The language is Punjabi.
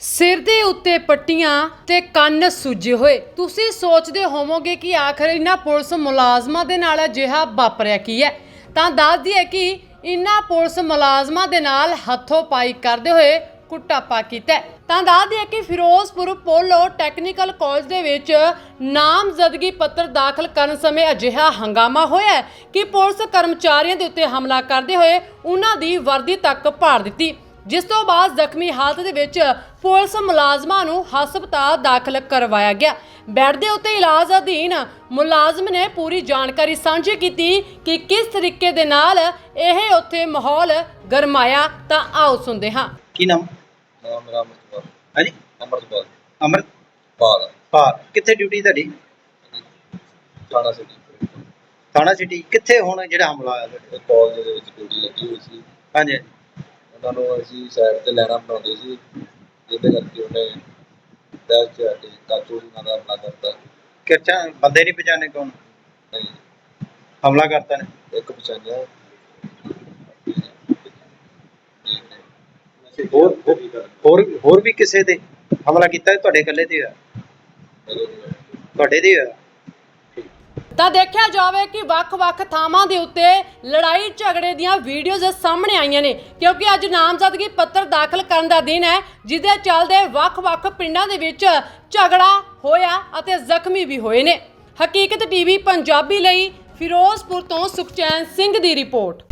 ਸਿਰ ਦੇ ਉੱਤੇ ਪੱਟੀਆਂ ਤੇ ਕੰਨ ਸੁੱਜੇ ਹੋਏ। ਤੁਸੀਂ ਸੋਚਦੇ ਹੋਵੋਗੇ ਕਿ ਆਖਰ ਇਹਨਾਂ ਪੁਲਿਸ ਮੁਲਾਜ਼ਮਾਂ ਦੇ ਨਾਲ ਅਜਿਹਾ ਵਾਪਰਿਆ ਕੀ ਹੈ? ਤਾਂ ਦੱਸਦੀ ਹੈ ਕਿ ਇਹਨਾਂ ਪੁਲਿਸ ਮੁਲਾਜ਼ਮਾਂ ਦੇ ਨਾਲ ਹੱਥੋਂ ਪਾਈ ਕਰਦੇ ਹੋਏ ਕੁੱਟਾਪਾ ਕੀਤਾ ਤਾਂ ਦੱਸ ਹੈ ਕਿ ਫਿਰੋਜ਼ਪੁਰ ਪੋਲੋ ਟੈਕਨੀਕਲ ਕਾਲਜ ਦੇ ਵਿੱਚ ਨਾਮਜ਼ਦਗੀ ਪੱਤਰ ਦਾਖਲ ਕਰਨ ਸਮੇਂ ਅਜਿਹਾ ਹੰਗਾਮਾ ਹੋਇਆ ਕਿ ਪੁਲਿਸ ਕਰਮਚਾਰੀਆਂ ਦੇ ਉੱਤੇ ਹਮਲਾ ਕਰਦੇ ਹੋਏ ਉਹਨਾਂ ਦੀ ਵਰਦੀ ਤੱਕ ਪਾੜ ਦਿੱਤੀ। ਜਿਸ ਤੋਂ ਬਾਅਦ ਜ਼ਖਮੀ ਹਾਲਤ ਦੇ ਵਿੱਚ ਪੁਲਿਸ ਮੁਲਾਜ਼ਮਾਂ ਨੂੰ ਹਸਪਤਾਲ ਦਾਖਲ ਕਰਵਾਇਆ ਗਿਆ। ਬੈੱਡ ਦੇ ਉੱਤੇ ਇਲਾਜ ਅਧੀਨ ਮੁਲਾਜ਼ਮ ਨੇ ਪੂਰੀ ਜਾਣਕਾਰੀ ਸਾਂਝੀ ਕੀਤੀ ਕਿ ਕਿਸ ਤਰੀਕੇ ਦੇ ਨਾਲ ਇਹ ਉੱਥੇ ਮਾਹੌਲ ਗਰਮਾਇਆ। ਤਾਂ ਆਓ ਸੁਣਦੇ ਹਾਂ। ਕੀ ਨਾਮ? ਨਾਮ ਮੇਰਾ ਅਮਰਤਪਾਲ ਹਾਂਜੀ? ਅਮਰਤਪਾਲ ਅਮਰਤ? ਪਾਲ। ਪਾਲ। ਕਿੱਥੇ ਡਿਊਟੀ ਤੁਹਾਡੀ? ਥਾਣਾ ਸਿਟੀ। ਥਾਣਾ ਸਿਟੀ। ਕਿੱਥੇ ਹੁਣ ਜਿਹੜਾ ਹਮਲਾ ਹੋਇਆ ਤੁਹਾਡੇ? ਕਾਲਜ ਦੇ ਵਿੱਚ ਡਿਊਟੀ ਲੱਗੀ ਹੋਈ ਸੀ। ਹਾਂਜੀ। ਉਹਨਾਂ ਨੂੰ ਅਸੀਂ ਸਾਈਡ ਤੇ ਲੈਣਾ ਬਣਾਉਂਦੇ ਸੀ ਜਿਹਦੇ ਕਰਕੇ ਉਹਨੇ ਦਸ ਸਾਡੇ ਕਾਚੂ ਨਾਲ ਦਾ ਹਮਲਾ ਕਰਤਾ ਕਿਰਚਾ ਬੰਦੇ ਨਹੀਂ ਪਛਾਣੇ ਕੌਣ? ਨਹੀਂ। ਹਮਲਾ ਕਰਤਾ ਨੇ? ਇੱਕ ਪਛਾਣਿਆ। ਹੋਰ ਹੋਰ ਹੋਰ ਵੀ ਕਿਸੇ ਦੇ ਹਮਲਾ ਕੀਤਾ ਤੁਹਾਡੇ ਇਕੱਲੇ ਤੇ ਹੋਇਆ। ਤੁਹਾਡੇ ਦੇ ਹੋਇਆ? ਤਾਂ ਦੇਖਿਆ ਜਾਵੇ ਕਿ ਵੱਖ-ਵੱਖ ਥਾਵਾਂ ਦੇ ਉੱਤੇ ਲੜਾਈ ਝਗੜੇ ਦੀਆਂ ਵੀਡੀਓਜ਼ ਸਾਹਮਣੇ ਆਈਆਂ ਨੇ, ਕਿਉਂਕਿ ਅੱਜ ਨਾਮਜ਼ਦਗੀ ਪੱਤਰ ਦਾਖਲ ਕਰਨ ਦਾ ਦਿਨ ਹੈ ਜਿਹਦੇ ਚੱਲਦੇ ਵੱਖ-ਵੱਖ ਪਿੰਡਾਂ ਦੇ ਵਿੱਚ ਝਗੜਾ ਹੋਇਆ ਅਤੇ ਜ਼ਖਮੀ ਵੀ ਹੋਏ ਨੇ। ਹਕੀਕਤ ਟੀਵੀ ਪੰਜਾਬੀ ਲਈ ਫਿਰੋਜ਼ਪੁਰ ਤੋਂ ਸੁਖਚੈਨ ਸਿੰਘ ਦੀ ਰਿਪੋਰਟ।